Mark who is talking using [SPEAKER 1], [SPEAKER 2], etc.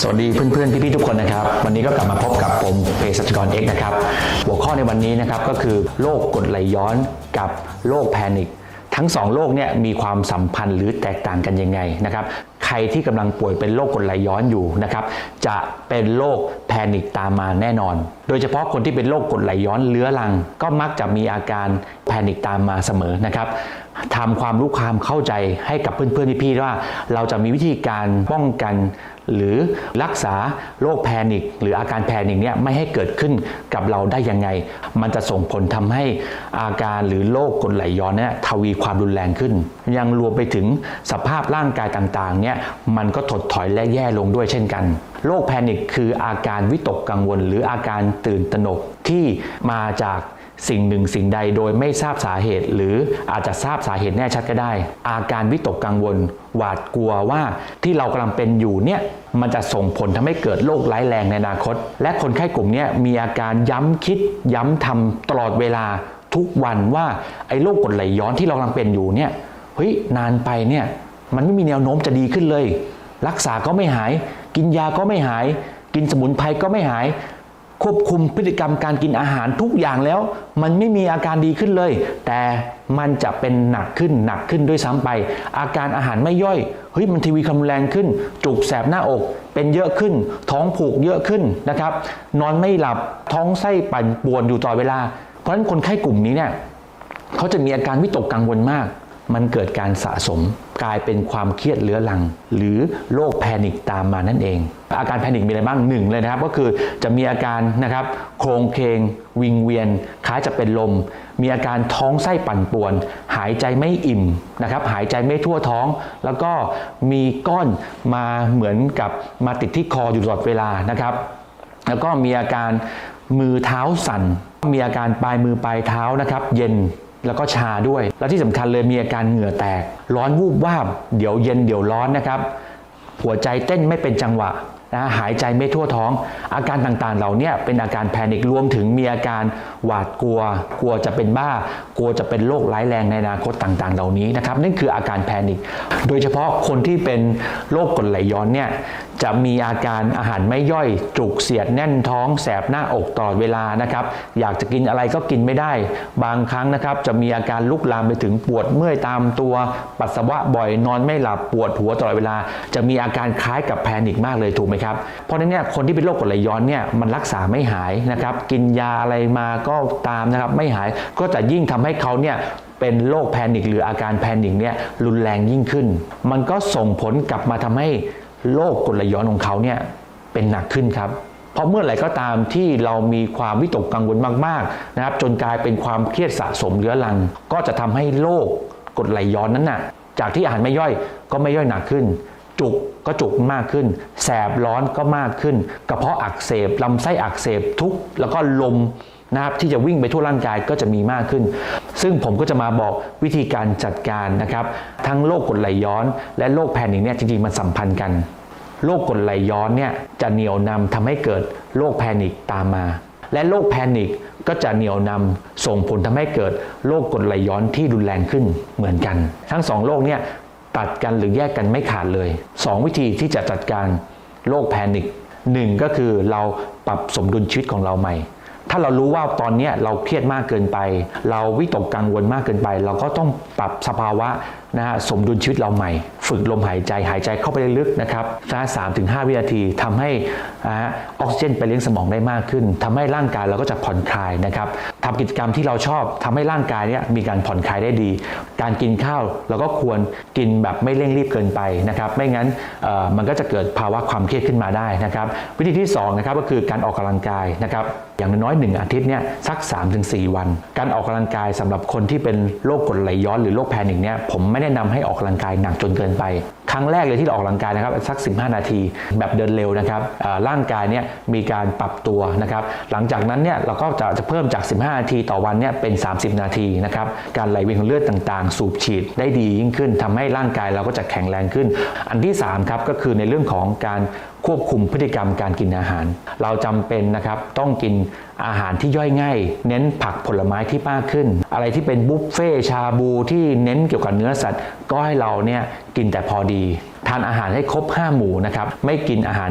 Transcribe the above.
[SPEAKER 1] สวัสดีเพื่อนๆ พี่ๆ ทุกคนนะครับ วันนี้ก็กลับมาพบกับผมเภสัชกรเอกนะครับ หัวข้อในวันนี้นะครับก็คือโรคกดไหลย้อนกับโรคแพนิคทั้งสองโรคเนี่ยมีความสัมพันธ์หรือแตกต่างกันยังไงนะครับใครที่กำลังป่วยเป็นโรคกรดไหลย้อนอยู่นะครับจะเป็นโรคแพนิคตามมาแน่นอน โดยเฉพาะคนที่เป็นโรคกรดไหลย้อนเรื้อรัง ก็มักจะมีอาการแพนิคตามมาเสมอนะครับ ทำความรู้ความเข้าใจให้กับเพื่อนๆพี่ๆว่า เราจะมีวิธีการป้องกัน หรือรักษาโรคแพนิคหรืออาการแพนิคเนี่ยไม่ให้เกิดขึ้นกับเราได้ยังไง มันจะส่งผลทำให้อาการหรือโรคกรดไหลย้อนเนี่ยทวีความรุนแรงขึ้น ยังรวมไปถึงสภาพร่างกายต่างๆเนี่ยมันก็ถดถอยและแย่ลงด้วยเช่นกันโรคแพนิคคืออาการวิตกกังวล หรืออาการตื่นตระหนกที่มาจาก สิ่งหนึ่งสิ่งใดโดยไม่ทราบสาเหตุ หรืออาจจะทราบสาเหตุแน่ชัดก็ได้ อาการวิตกกังวล หวาดกลัวว่าที่เรากำลังเป็นอยู่เนี่ยมันจะส่งผลทำให้เกิดโรคร้ายแรงในอนาคต และคนไข้กลุ่มนี้มีอาการย้ำคิด ย้ำทำตลอดเวลาทุกวันว่าไอ้โรคกรดไหลย้อนที่เรากำลังเป็นอยู่เนี่ยเฮ้ยนานไปเนี่ยมันไม่มีแนวโน้มจะดีขึ้นเลย รักษาก็ไม่หาย กินยาก็ไม่หาย กินสมุนไพรก็ไม่หาย ควบคุมพฤติกรรมการกินอาหารทุกอย่างแล้ว มันไม่มีอาการดีขึ้นเลย แต่มันจะเป็นหนักขึ้นหนักขึ้นด้วยซ้ำไป อาการอาหารไม่ย่อยเฮ้ยมันทีวีความรุนแรงขึ้น จุกแสบหน้าอก เป็นเยอะขึ้น ท้องผูกเยอะขึ้นนะครับ นอนไม่หลับท้องไส้ปั่นป่วนอยู่ตลอดเวลา เพราะฉะนั้นคนไข้กลุ่มนี้เนี่ยเขาจะมีอาการวิตกกังวลมาก มันเกิดการสะสมกลายเป็นความเครียดเรื้อรัง หรือโรคแพนิคตามมานั่นเอง อาการแพนิคมีอะไรบ้างหนึ่งเลยนะครับ ก็คือจะมีอาการนะครับโครงเคงวิงเวียนคล้ายจะเป็นลม มีอาการท้องไส้ปั่นป่วน หายใจไม่อิ่มนะครับหายใจไม่ทั่วท้อง แล้วก็มีก้อนมาเหมือนกับมาติดที่คออยู่ตลอดเวลานะครับ แล้วก็มีอาการมือเท้าสั่นมีอาการปลายมือปลายเท้านะครับ เย็น แล้วก็ชาด้วย และที่สำคัญเลยมีอาการเหงื่อแตก ร้อนวูบวาบ เดี๋ยวเย็นเดี๋ยวร้อนนะครับ หัวใจเต้นไม่เป็นจังหวะนะหายใจไม่ทั่วท้อง อาการต่างๆ เหล่านี้เป็นอาการแพนิครวมถึงมีอาการหวาดกลัว กลัวจะเป็นบ้า กลัวจะเป็นโรคร้ายแรงในอนาคตต่างๆ เหล่านี้นะครับนั่นคืออาการแพนิคโดยเฉพาะคนที่เป็นโรคกรดไหลย้อนเนี่ยจะมีอาการอาหารไม่ย่อย จุกเสียดแน่นท้องแสบหน้าอกตลอดเวลานะครับ อยากจะกินอะไรก็กินไม่ได้ บางครั้งนะครับจะมีอาการลุกลามไปถึงปวดเมื่อยตามตัวปัสสาวะบ่อยนอนไม่หลับปวดหัวตลอดเวลา จะมีอาการคล้ายกับแพนิคมากเลยถูกไหมครับเพราะนั้นเนี่ยคนที่เป็นโรคกรดไหลย้อนเนี่ยมันรักษาไม่หายนะครับกินยาอะไรมาก็ตามนะครับไม่หายก็จะยิ่งทำให้เขาเนี่ยเป็นโรคแพนิคหรืออาการแพนิคเนี่ยรุนแรงยิ่งขึ้น มันก็ส่งผลกลับมาทำให้ โรคกรดไหลย้อนของเขาเนี่ยเป็นหนักขึ้นครับ เพราะเมื่อไหร่ก็ตามที่เรามีความวิตกกังวลมากๆนะครับ จนกลายเป็นความเครียดสะสมเรื้อรัง ก็จะทำให้โรคกรดไหลย้อนนั้นน่ะจากที่อาหารไม่ย่อยก็ไม่ย่อยหนักขึ้น จุกก็จุกมากขึ้น แสบร้อนก็มากขึ้น กระเพาะอักเสบลำไส้อักเสบทุกแล้วก็ลม นะครับที่จะวิ่งไปทั่วร่างกายก็จะมีมากขึ้น ซึ่งผมก็จะมาบอกวิธีการจัดการนะครับทั้งโรคกดไหลย้อน และโรคแพนิคเนี่ยจริงๆมันสัมพันธ์กันโรคกดไหลย้อนเนี่ยจะเหนี่ยวนำทำให้เกิดโรคแพนิคตามมา และโรคแพนิคก็จะเหนี่ยวนำส่งผลทำให้เกิดโรคกดไหลย้อนที่รุนแรงขึ้นเหมือนกัน ทั้งสองโรคเนี่ยตัดกันหรือแยกกันไม่ขาดเลยสองวิธีที่จะจัดการโรคแพนิคหนึ่งก็คือเราปรับสมดุลชีวิตของเราใหม่ ถ้าเรารู้ว่าตอนนี้เราเครียดมากเกินไป เราวิตกกังวลมากเกินไป เราก็ต้องปรับสภาวะนะฮะสมดุลชีวิตเราใหม่ ฝึกลมหายใจหายใจเข้าไปลึกๆนะครับสักสามถึงห้าวินาทีทำให้ออกซิเจนไปเลี้ยงสมองได้มากขึ้นทำให้ร่างกายเราก็จะผ่อนคลายนะครับ ทำกิจกรรมที่เราชอบทำให้ร่างกายเนี่ยมีการผ่อนคลายได้ดี การกินข้าวเราก็ควรกินแบบไม่เร่งรีบเกินไปนะครับ ไม่งั้นมันก็จะเกิดภาวะความเครียดขึ้นมาได้นะครับ วิธีที่สองนะครับก็คือการออกกำลังกายนะครับอย่างน้อยหนึ่งอาทิตย์เนี่ยสัก 3-4 วัน การออกกำลังกายสำหรับคนที่เป็นโรคกรดไหลย้อนหรือโรคแพนิคเนี่ยผมไม่แนะนำให้ออกกำลังกายหนักจนเกินไป รั้งแรกเลยที่เราออกกำลังกายนะครับสัก 15 นาที แบบเดินเร็วนะครับร่างกายเนี่ยมีการปรับตัวนะครับหลังจากนั้นเนี่ยเราก็จะจะเพิ่มจาก 15 นาทีต่อวันเนี่ยเป็น 30 นาทีนะครับการไหลเวียนของเลือดต่างๆ สูบฉีดได้ดียิ่งขึ้นทำให้ร่างกายเราก็จะแข็งแรงขึ้น อันที่สามครับก็คือในเรื่องของการควบคุมพฤติกรรมการกินอาหาร เราจำเป็นนะครับต้องกินอาหารที่ย่อยง่าย เน้นผักผลไม้ที่มากขึ้น อะไรที่เป็นบุฟเฟ่ชาบูที่เน้นเกี่ยวกับเนื้อสัตว์ ก็ให้เราเนี่ยกินแต่พอดี ทานอาหารให้ครบ 5 หมู่นะครับ ไม่กินอาหาร